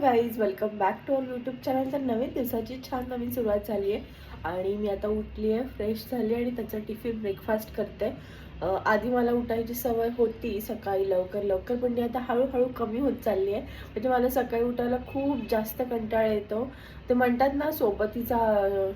Guys welcome back to our YouTube channel तर नवीन दिवसाची छान नवीन सुरुवात झाली आहे आणि मी आता उठली आहे फ्रेश झाली आणि त्याचा टिफिन ब्रेकफास्ट करते. आधी मला उठायची सवय होती सकाळी लवकर लवकर पण ती आता हळूहळू कमी होत चालली आहे म्हणजे मला सकाळी उठायला खूप जास्त कंटाळा येतो. ते म्हणतात ना सोबतीचा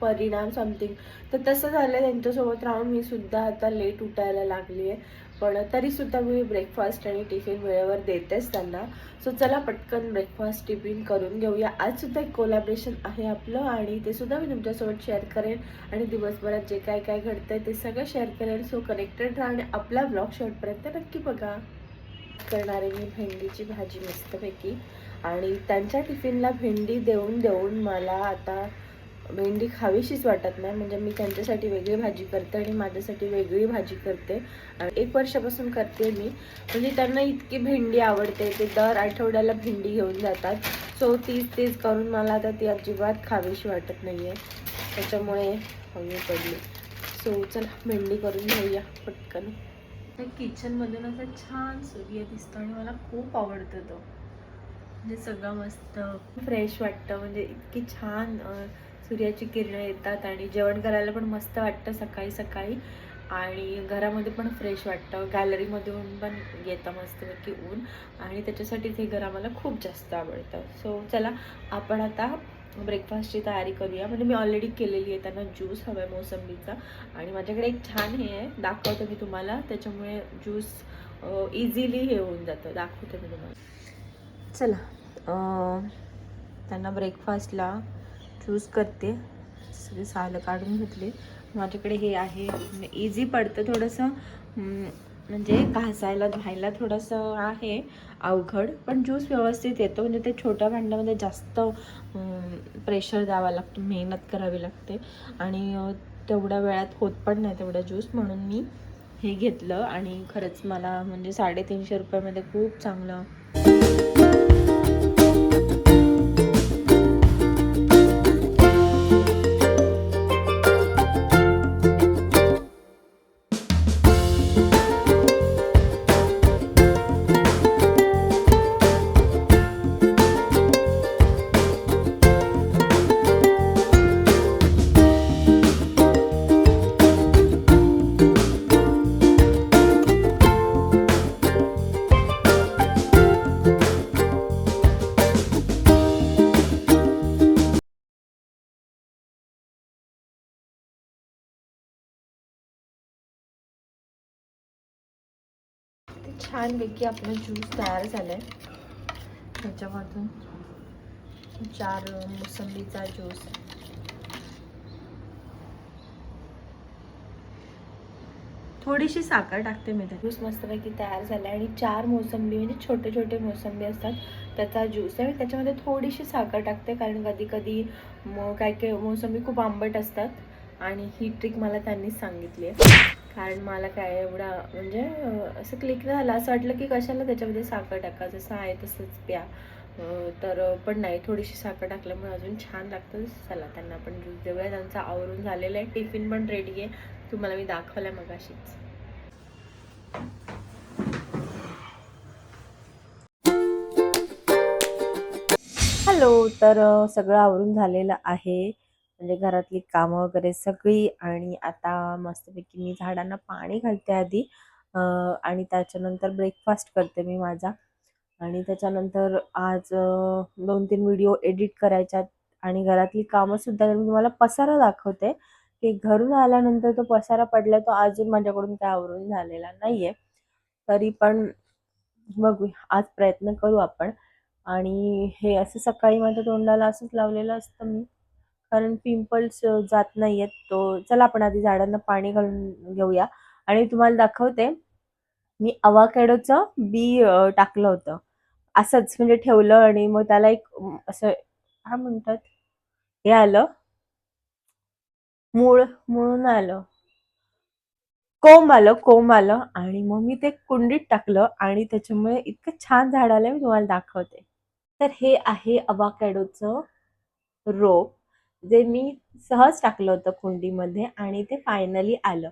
परिणाम समथिंग तर तसं झालं त्यांच्यासोबत राहून मी सुद्धा आता लेट उठायला लागली आहे पण तरीसुद्धा मी ब्रेकफास्ट आणि टिफिन वेळेवर देतेच त्यांना. सो चला पटकन ब्रेकफास्ट टिफिन करून घेऊया. आज सुद्धा एक कोलॅबरेशन आहे आपलं आणि ते सुद्धा मी तुमच्यासोबत शेअर करेन. आणि दिवसभरात जे काय काय घडतंय ते सगळं शेअर करेन. सो कनेक्टेड राहा आणि आपला ब्लॉग शेवटपर्यंत नक्की बघा. करणारे मी भेंडीची भाजी मस्तपैकी. आणि त्यांच्या टिफिनला भेंडी देऊन देऊन मला आता भेंडी खावीशीच वाटत नाही. म्हणजे मी त्यांच्यासाठी वेगळी भाजी करते आणि माझ्यासाठी वेगळी भाजी करते. आणि एक वर्षापासून करते मी. म्हणजे त्यांना इतकी भेंडी आवडते. ते दर आठवड्याला भेंडी घेऊन जातात. सो तीच तीच करून मला आता ती अजिबात खावीशी वाटत नाही आहे त्याच्यामुळे हवी पडली. सो चला भेंडी करून घेऊया पटकन. त्या किचनमधून असं छान सूर्य दिसतो आणि मला खूप आवडतं तो. म्हणजे सगळं मस्त फ्रेश वाटतं. म्हणजे इतकी छान सूर्याची किरणं येतात आणि जेवण करायला पण मस्त वाटतं सकाळी सकाळी. आणि घरामध्ये पण फ्रेश वाटतं. गॅलरीमधून पण येतं मस्तपैकी ऊन. आणि त्याच्यासाठीच हे घर आम्हाला खूप जास्त आवडतं. सो चला आपण आता ब्रेकफास्टची तयारी करूया. म्हणजे मी ऑलरेडी केलेली आहे त्यांना ज्यूस हवा आहे मोसंबीचा. आणि माझ्याकडे एक छान हे आहे. दाखवतो मी तुम्हाला. त्याच्यामुळे ज्यूस इझिली हे होऊन जातं. दाखवते मी तुम्हाला. चला त्यांना ब्रेकफास्टला यूज करते. सगळे सालं काढून घेतले. माझ्याकडे हे आहे. इझी पडतं थोडंसं. म्हणजे घासायला धुवायला थोडंसं आहे. अवघड पण ज्यूस व्यवस्थित येतो. म्हणजे ते छोट्या भांड्यामध्ये जास्त प्रेशर द्यावा लागतो. मेहनत करावी लागते. आणि तेवढ्या वेळात होत पण नाही तेवढा ज्यूस म्हणून मी हे घेतलं. आणि खरंच मला म्हणजे साडेतीनशे रुपयामध्ये खूप चांगलं छानपैकी आपलं ज्यूस तयार झालं आहे त्याच्यामधून चार मोसंबीचा ज्यूस थोडीशी साखर टाकते मी त्यात. ज्यूस मस्तपैकी तयार झाला आणि चार मोसंबी म्हणजे छोटे छोटे मोसंबी असतात त्याचा ज्यूस आहे. त्याच्यामध्ये थोडीशी साखर टाकते कारण कधी कधी मग काय काय मोसंबी खूप आंबट असतात. आणि ही ट्रिक मला त्यांनीच सांगितली आहे. कारण मला काय एवढा म्हणजे असं क्लिक नाही झालं. असं वाटलं की कशाला त्याच्यामध्ये साखर टाका जसं आहे तसंच प्या. तर पण नाही. थोडीशी साखर टाकल्यामुळे अजून छान लागतं. चला त्यांना पण ज्यूस देऊया. आवरून झालेलं आहे. टिफिन पण रेडी आहे. तुम्हाला मी दाखवलं मगाशीच. हॅलो तर सगळं आवरून झालेलं आहे. म्हणजे घरातली कामं वगैरे सगळी आणि आता मस्तपैकी मी झाडांना पाणी घालते आधी आणि त्याच्यानंतर ब्रेकफास्ट करते मी माझा. आणि त्याच्यानंतर आज दोन तीन व्हिडिओ एडिट करायच्यात आणि घरातली कामंसुद्धा मी तुम्हाला पसारा दाखवते की घरून आल्यानंतर तो पसारा पडला तो अजून माझ्याकडून काय आवरून झालेला नाहीये. तरी पण बघू आज प्रयत्न करू आपण. आणि हे असं सकाळी माझ्या तोंडाला असंच लावलेलं असतं मी. कारण पिंपल्स जात नाहीयेत. तो चला आपण आधी झाडांना पाणी घालून घेऊया. आणि तुम्हाला दाखवते मी अवाकॅडोचं बी टाकलं होतं. असंच म्हणजे ठेवलं आणि मग त्याला एक असं काय म्हणतात? हे आलं. मूळ म्हणून आलं. कोंब आलं कोंब आलं. आणि मग मी ते कुंडीत टाकलं आणि त्याच्यामुळे इतकं छान झाड आलं मी तुम्हाला दाखवते. तर हे आहे अवाकॅडोचं रोप. जे मी सहज टाकलं होतं कुंडीमध्ये आणि ते फायनली आलं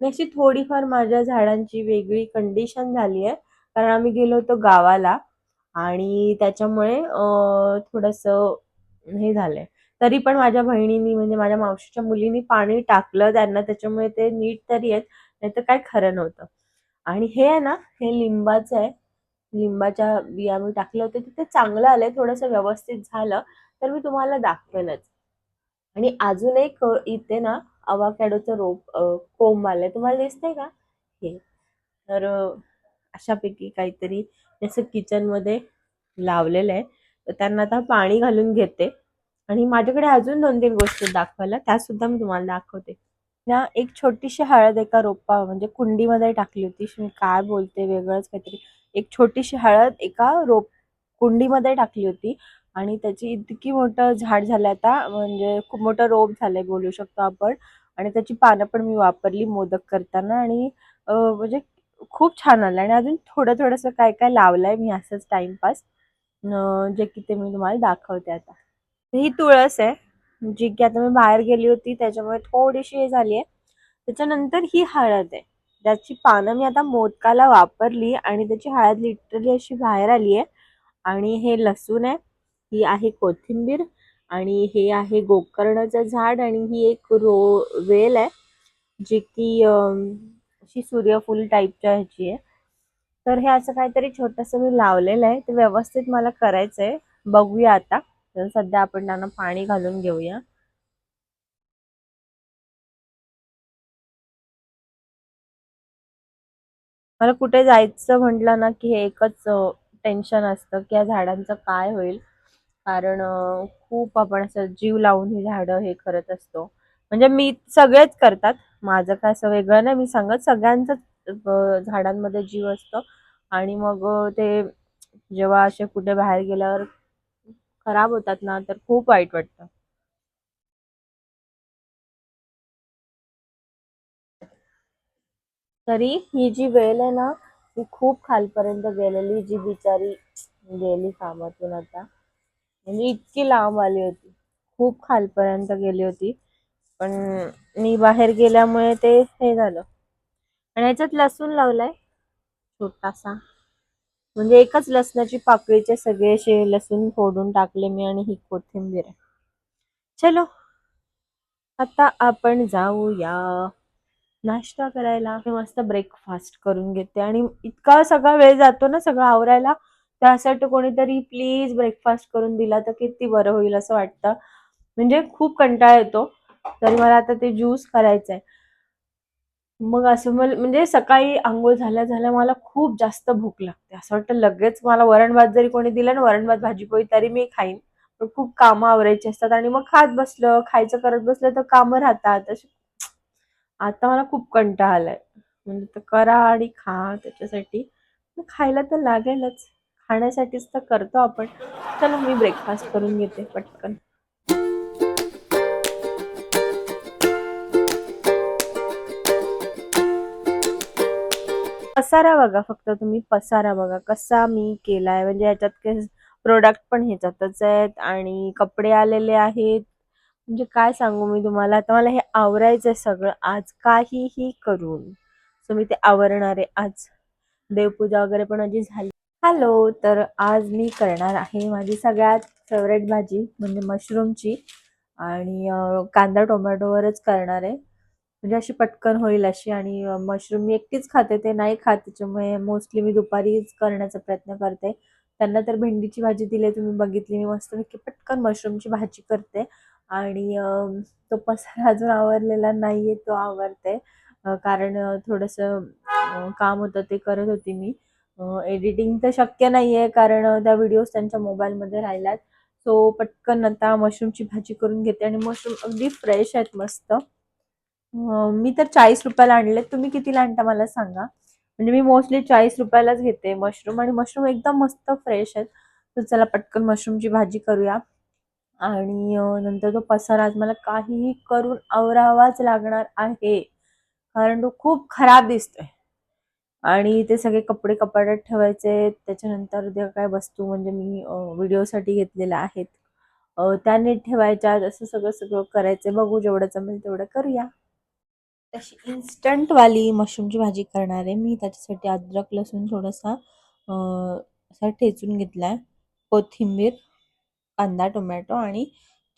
अशी थोडीफार माझ्या झाडांची वेगळी कंडिशन झाली आहे कारण आम्ही गेलो होतो गावाला आणि त्याच्यामुळे अ, थोडंसं हे झालंय. तरी पण माझ्या बहिणीनी म्हणजे माझ्या मावशीच्या मुलीनी पाणी टाकलं त्यांना त्याच्यामुळे ते नीट तरी आहेत. नाहीतर काय खरं नव्हतं. आणि हे आहे ना, हे लिंबाचं आहे. लिंबाच्या बिया मी टाकल्या होत्या तिथे चांगलं आलंय. थोडंसं व्यवस्थित झालं तर मी तुम्हाला दाखवेलच. आणि अजून एक इथे ना अवाकॅडोचं रोप कोंब आलंय. तुम्हाला दिसतंय का? हे. तर अशापैकी काहीतरी जसं किचनमध्ये लावलेलं आहे. तर त्यांना आता पाणी घालून घेते आणि माझ्याकडे अजून 2-3 गोष्टी दाखवायला त्यासुद्धा मी तुम्हाला दाखवते. ना एक छोटीशी हळद एका रोपा म्हणजे कुंडीमध्ये टाकली होती. मी काय बोलते वेगळंच काहीतरी. एक छोटीशी हळद एका रोप कुंडीमध्ये टाकली होती आणि त्याची इतकी मोठं झाड झालं आता म्हणजे खूप मोठं रोप झालंय बोलू शकतो आपण आणि त्याची पानं पण मी वापरली मोदक करताना आणि म्हणजे खूप छान आलं आणि अजून थोडं थोडंसं काय काय लावलंय मी असंच टाइमपास जे की ते मी तुम्हाला दाखवते आता. ही तुळस आहे. जी की आता मी बाहेर गेली होती त्याच्यामुळे थोडीशी हे झाली आहे. त्याच्यानंतर ही हळद आहे. त्याची पानं मी आता मोदकाला वापरली आणि त्याची हळद लिटरली अशी बाहेर आली आहे आणि हे लसूण आहे. ही आहे कोथिंबीर आणि हे आहे गोकर्णाचं झाड आणि ही एक रो वेल आहे जी की अशी सूर्यफूल टाईपच्या ह्याची आहे. तर हे असं काहीतरी छोटंसं मी लावलेलं आहे. ते व्यवस्थित मला करायचंय. बघूया आता. तर सध्या आपण त्यांना पाणी घालून घेऊया. मला कुठे जायचं म्हटलं ना की हे एकच टेन्शन असतं की या झाडांचं काय होईल कारण खूप आपण असं जीव लावून ही झाडं हे करत असतो. म्हणजे मी सगळेच करतात. माझं काय असं वेगळं नाही. मी सांगत सगळ्यांचंच झाडांमध्ये जीव असतो. आणि मग ते जेव्हा असे कुठे बाहेर गेल्यावर खराब होतात ना तर खूप वाईट वाटतं. तरी ही जी वेल आहे ना ती खूप खालपर्यंत गेलेली जी बिचारी गेली कामातून आता. म्हणजे इतकी लांब आली होती. खूप खालपर्यंत गेली होती. पण मी बाहेर गेल्यामुळे ते हे झालं. आणि याच्यात लसूण लावलाय. छोटासा. म्हणजे एकच लसणाची पाकळीचे सगळे असे लसूण फोडून टाकले मी आणि ही कोथिंबीर आहे. चलो. आता आपण जाऊया. नाश्ता करायला. मस्त ब्रेकफास्ट करून घेते. आणि इतका सगळा वेळ जातो ना सगळं आवरायला. त्यासाठी कोणीतरी प्लीज ब्रेकफास्ट करून दिला तर किती बरं होईल असं वाटतं. म्हणजे खूप कंटाळा येतो. तरी मला आता ते ज्यूस करायचंय. मग असं म्हणजे सकाळी आंघोळ झाल्या झाल्या मला खूप जास्त भूक लागते. असं वाटतं लगेच मला वरण भात जरी कोणी दिलं ना वरण भात भाजी पोळी तरी मी खाईन. पण खूप कामं आवरायची असतात आणि मग खात बसलं खायचं करत बसलं तर कामं राहतात. आता मला खूप कंटाळा आलाय. म्हणजे तर करा आणि खा त्याच्यासाठी. खायला तर लागेलच. खाण्यासाठीच तर करतो आपण. चला मी ब्रेकफास्ट करून घेते पटकन. पसारा बघा फक्त तुम्ही पसारा बघा कसा मी केलाय. म्हणजे याच्यात प्रोडक्ट पण ह्याच्यातच आहेत आणि कपडे आलेले आहेत. म्हणजे काय सांगू मी तुम्हाला? आता मला हे आवरायचंय सगळं. आज काहीही करून. सो मी ते आवरणार आहे. आज देवपूजा वगैरे पण माझी झाली. हॅलो तर आज मी करणार आहे माझी सगळ्यात फेवरेट भाजी म्हणजे मशरूमची आणि कांदा टोमॅटोवरच करणार आहे. म्हणजे अशी पटकन होईल अशी आणि मशरूम मी एकटीच खाते ते नाही खात त्याच्यामुळे मोस्टली मी दुपारीच करण्याचा प्रयत्न करते. त्यांना तर भेंडीची भाजी दिली तुम्ही बघितली मी मस्त पटकन मशरूमची भाजी करते. आणि तो पसारा अजून आवरलेला आहे तो आवरते. कारण थोडंसं काम होतं ते करत होती मी. एडिटिंग तर शक्य नाही आहे कारण त्या व्हिडिओज त्यांच्या मोबाईलमध्ये राहिल्यात. सो पटकन आता मशरूमची भाजी करून घेते आणि मशरूम अगदी फ्रेश आहेत मस्त. मी तर चाळीस रुपयाला आणले तुम्ही कितीला आणता मला सांगा. म्हणजे मी मोस्टली चाळीस रुपयालाच घेते मशरूम आणि मशरूम एकदम मस्त फ्रेश आहेत. तर चला पटकन मशरूमची भाजी करूया. आणि नंतर तो पसारा आज मला काहीही करून आवरावाच लागणार आहे. कारण तो खूप खराब दिसतोय. आणि ते सगळे कपडे कपाटात ठेवायचे. त्याच्यानंतर ज्या काय वस्तू म्हणजे मी व्हिडिओसाठी घेतलेल्या आहेत त्या नीट ठेवायच्या. असं सगळं सगळं करायचं. बघू जेवढं जमेल तेवढं करूया. तशी इन्स्टंटवाली मशरूमची भाजी करणार आहे मी. त्याच्यासाठी अद्रक लसूण थोडासा असा ठेचून घेतला आहे कोथिंबीर कांदा टोमॅटो आणि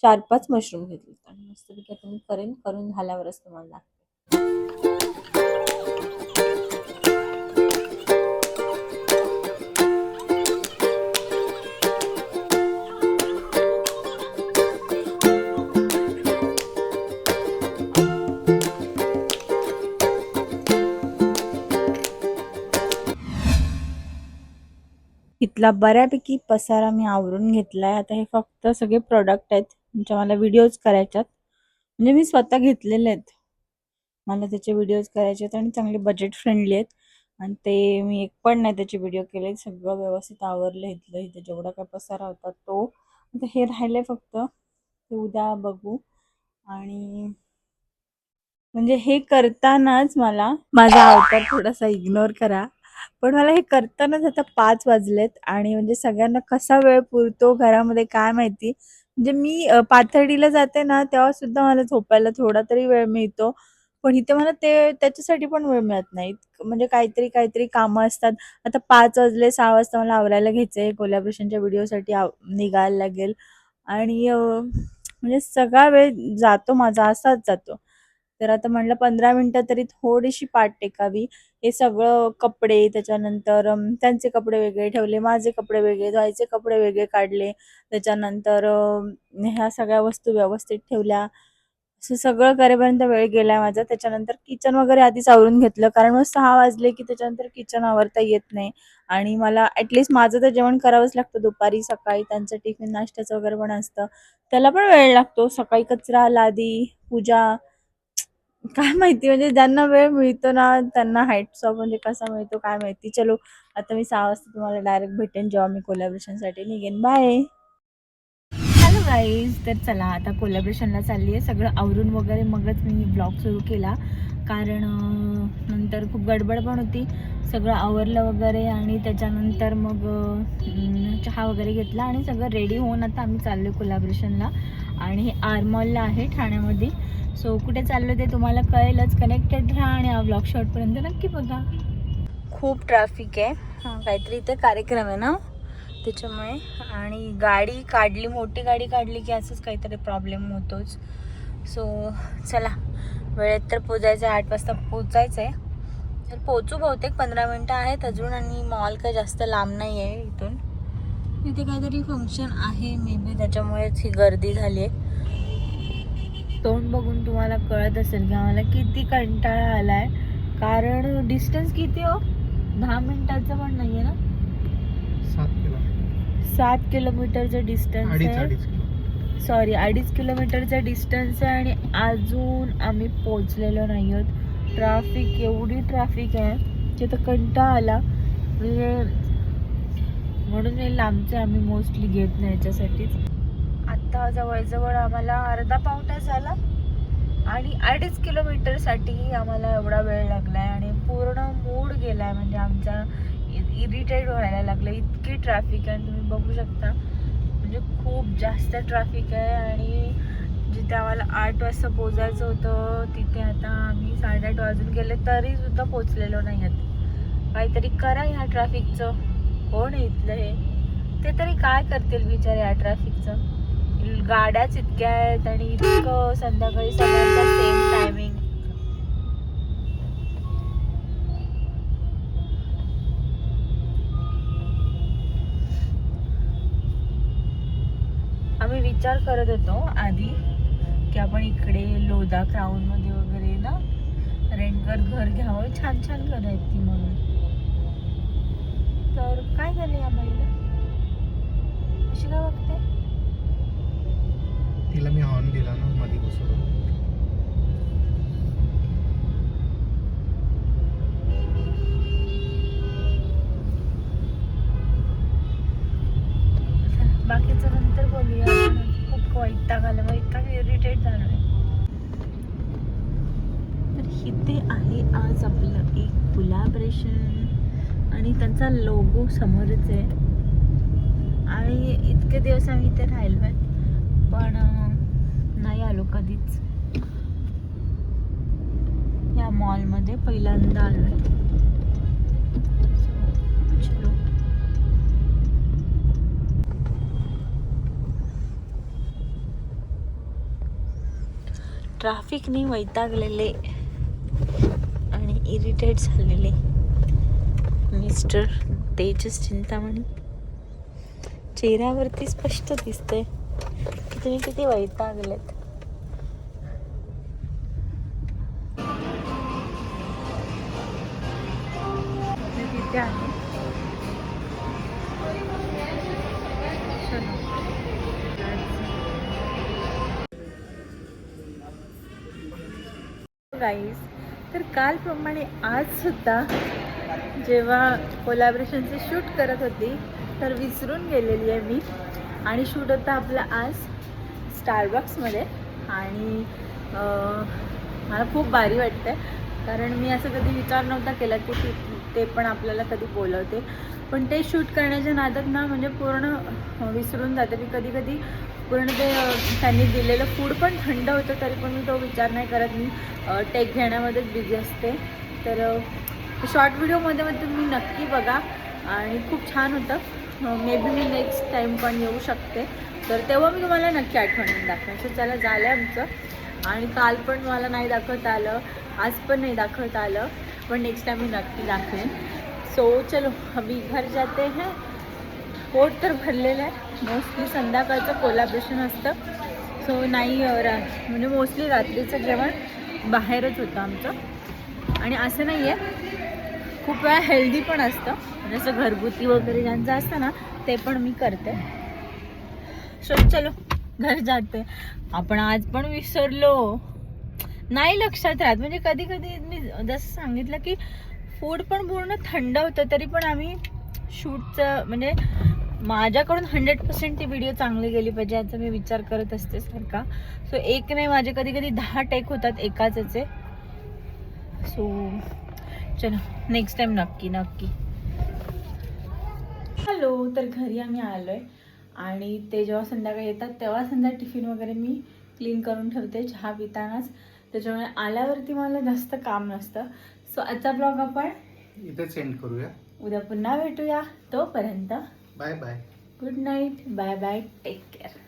चार पाच मशरूम घेतले. आणि मस्तपैकी आता मी करेन. करून झाल्यावरच तुम्हाला लागते इथला बऱ्यापैकी पसारा मी आवरून घेतलाय. आता हे फक्त सगळे प्रोडक्ट आहेत. म्हणजे मला व्हिडिओज करायच्यात. म्हणजे मी स्वतः घेतलेले आहेत. मला त्याचे व्हिडिओज करायचे आहेत आणि चांगले बजेट फ्रेंडली आहेत. आणि ते मी एक पण नाही त्याचे व्हिडिओ केले सगळं व्यवस्थित आवरलं इथलं इथे जेवढा काय पसारा होता तो. आता हे राहिले फक्त. ते उद्या बघू. आणि म्हणजे हे करतानाच मला माझा आवतार थोडासा इग्नोर करा. पण मला हे करतानाच आता पाच वाजलेत आणि म्हणजे सगळ्यांना कसा वेळ पुरतो घरामध्ये काय माहिती? म्हणजे मी अ, पाथर्डीला जाते ना तेव्हा सुद्धा मला झोपायला थोडा तरी वेळ मिळतो. पण इथे मला ते त्याच्यासाठी पण वेळ मिळत नाही. म्हणजे काहीतरी काहीतरी कामं असतात. आता पाच वाजले सहा वाजता मला आवरायला घ्यायचंय. कोलॅबरेशनच्या व्हिडिओसाठी आव निघायला लागेल. आणि अ, म्हणजे सगळा वेळ जातो माझा असाच जातो. तर आता म्हटलं पंधरा मिनटं तरी थोडीशी पाठ टेकावी. हे सगळं कपडे त्याच्यानंतर त्यांचे कपडे वेगळे ठेवले माझे कपडे वेगळे धुवायचे कपडे वेगळे काढले. त्याच्यानंतर ह्या सगळ्या वस्तू व्यवस्थित ठेवल्या. असं सगळं करेपर्यंत वेळ गेलाय माझा. त्याच्यानंतर किचन वगैरे आधीच आवरून घेतलं. कारण मग सहा वाजले की त्याच्यानंतर किचन आवरता येत नाही. आणि मला ॲटलिस्ट माझं तर जेवण करावंच लागतं. दुपारी सकाळी त्यांचं टिफिन नाश्त्याचं वगैरे पण असतं. त्याला पण वेळ लागतो. सकाळी कचरा लादी पूजा काय माहिती म्हणजे ज्यांना वेळ मिळतो ना त्यांना हाईट ऑफ म्हणजे कसा मिळतो काय माहिती. चलो आता मी सहा वाजता तुम्हाला डायरेक्ट भेटेन जेव्हा मी कोलॅबरेशनसाठी निघेन. बाय हॅलो गाईज तर चला आता कोलॅबरेशनला चालली आहे सगळं आवरून वगैरे मगच मी ब्लॉग सुरू केला. कारण नंतर खूप गडबड पण होती. सगळं आवरलं वगैरे आणि त्याच्यानंतर मग चहा वगैरे घेतला आणि सगळं रेडी होऊन आता आम्ही चाललो कोलॅबरेशनला आणि हे आरमॉलला आहे ठाण्यामध्ये. सो कुठे चाललो ते तुम्हाला कळेलच. कनेक्टेड राहा आणि हा ब्लॉग शॉर्टपर्यंत नक्की बघा. खूप ट्रॅफिक आहे. हां. काहीतरी इथे कार्यक्रम आहे ना? त्याच्यामुळे. आणि गाडी काढली मोठी गाडी काढली की असंच काहीतरी प्रॉब्लेम होतोच. सो चला. वेळेत तर पोचायचं आहे. आठ वाजता पोचायचं आहे तर पोचू बहुतेक पंधरा मिनटं आहेत अजून आणि मॉल काय जास्त लांब नाही आहे इथून. इथे काहीतरी फंक्शन आहे मे बी त्याच्यामुळेच ही गर्दी झाली आहे तोंड बघून तुम्हाला कळत असेल की आम्हाला किती कंटाळा आलाय. कारण डिस्टन्स किती हो? दहा मिनिटाचं पण नाही आहे ना? सात किलो सात किलोमीटरचं डिस्टन्स आहे. सॉरी अडीच किलोमीटरचं डिस्टन्स आहे आणि अजून आम्ही पोचलेलो नाही आहोत ट्रॅफिक एवढी ट्रॅफिक आहे की तर कंटाळा आला. म्हणजे म्हणून हे लांबचे आम्ही मोस्टली घेत नाही याच्यासाठीच. आत्ता जवळजवळ आम्हाला अर्धा पाऊण तास झाला. आणि अडीच किलोमीटरसाठीही आम्हाला एवढा वेळ लागला आहे आणि पूर्ण मूड गेला आहे म्हणजे आमचा इरिटेट व्हायला लागलं इतकी ट्रॅफिक आहे आणि तुम्ही बघू शकता. म्हणजे खूप जास्त ट्रॅफिक आहे आणि जिथे आम्हाला आठ वाजता पोचायचं होतं तिथे आता आम्ही साडेआठ वाजून गेले तरीसुद्धा पोचलेलो नाही आहेत काहीतरी करा ह्या ट्रॅफिकचं कोण इथलं हे? ते तरी काय करतील विचार या ट्रॅफिकचं गाड्याच इतक्या आहेत आणि इतकं संध्याकाळी सगळ्यांचा सेम टायमिंग आम्ही विचार करत होतो आधी की आपण इकडे लोधा क्राऊन मध्ये वगैरे ना रेंटवर घर घ्यावं. छान छान घर आहेत ती म्हणून. तर काय झालं या बाईला? अशी काय वागते? तिला मी हॉर्न दिला ना मध्ये बसून त्यांचा लोगो समोरच आहे. आणि इतके दिवस आम्ही इथे राहिलो आहे पण नाही आलो कधीच. या मॉलमध्ये पहिल्यांदा आलो आहे. ट्रॅफिकने वैतागलेले आणि इरिटेट झालेले. मिस्टर तेजस चिंतामणी. चेहऱ्यावरती स्पष्ट दिसतंय. की तुम्ही किती वैतागलेत तिथे आहे गाईज तर कालप्रमाणे आज सुद्धा जेव्हा कोलॅबरेशनचे शूट करत होती तर विसरून गेलेली आहे मी. आणि शूट होता आपला आज स्टारबक्समध्ये आणि मला खूप भारी वाटतं कारण मी असं कधी विचार नव्हता केला की ते पण आपल्याला कधी बोलवते. पण ते शूट करण्याच्या नादात ना म्हणजे पूर्ण विसरून जाते. मी कधी कधी पूर्ण ते त्यांनी दिलेलं फूड पण थंड होतं तरी पण मी तो विचार नाही करत. मी टेक घेण्यामध्येच बिझी असते. तर शॉर्ट व्हिडिओमध्ये मग तुम्ही नक्की बघा. आणि खूप छान होतं. May be me next time पण येऊ शकते. तर तेव्हा मी तुम्हाला नक्की आठवण दाखवेन. सो चला झालं आमचं. आणि काल पण मला नाही दाखवता आलं. आज पण नाही दाखवता आलं. पण नेक्स्ट टाईम मी नक्की दाखवेन. सो चलो अभी घर जाते हैं. पोट तर भरलेलं आहे. मोस्टली संध्याकाळचं कोलाब्रेशन असतं. सो नाही रा म्हणजे मोस्टली रात्रीचं जेवण बाहेरच होतं आमचं. आणि असं नाही आहे खूप वेळा हेल्दी पण असतं. म्हणजे जसं घरगुती वगैरे ज्यांचं असतं ना ते पण मी करते. सो चलो घर जाते. आपण आज पण विसरलो. नाही लक्षात राहत. म्हणजे कधी कधी मी जसं सांगितलं की फूड पण पूर्ण थंड होतं तरी पण आम्ही शूटचं म्हणजे माझ्याकडून हंड्रेड पर्सेंट ती व्हिडिओ चांगली गेली पाहिजे याचा मी विचार करत असते सारखा. सो एक नाही माझे कधी कधी दहा टेक होतात एकाचे सो चलो नेक्स्ट टाइम नक्की नक्की. हॅलो तर घरी आम्ही आलो आहे आणि ते जेव्हा संध्याकाळी येतात तेव्हा संध्या टिफिन वगैरे मी क्लीन करून ठेवते चहा पितानाच. त्याच्यामुळे आल्यावरती मला जास्त काम नसतं. सो आजचा ब्लॉग आपण इथे सेंड करूया. उद्या पुन्हा भेटूया. तोपर्यंत bye bye good night bye bye take care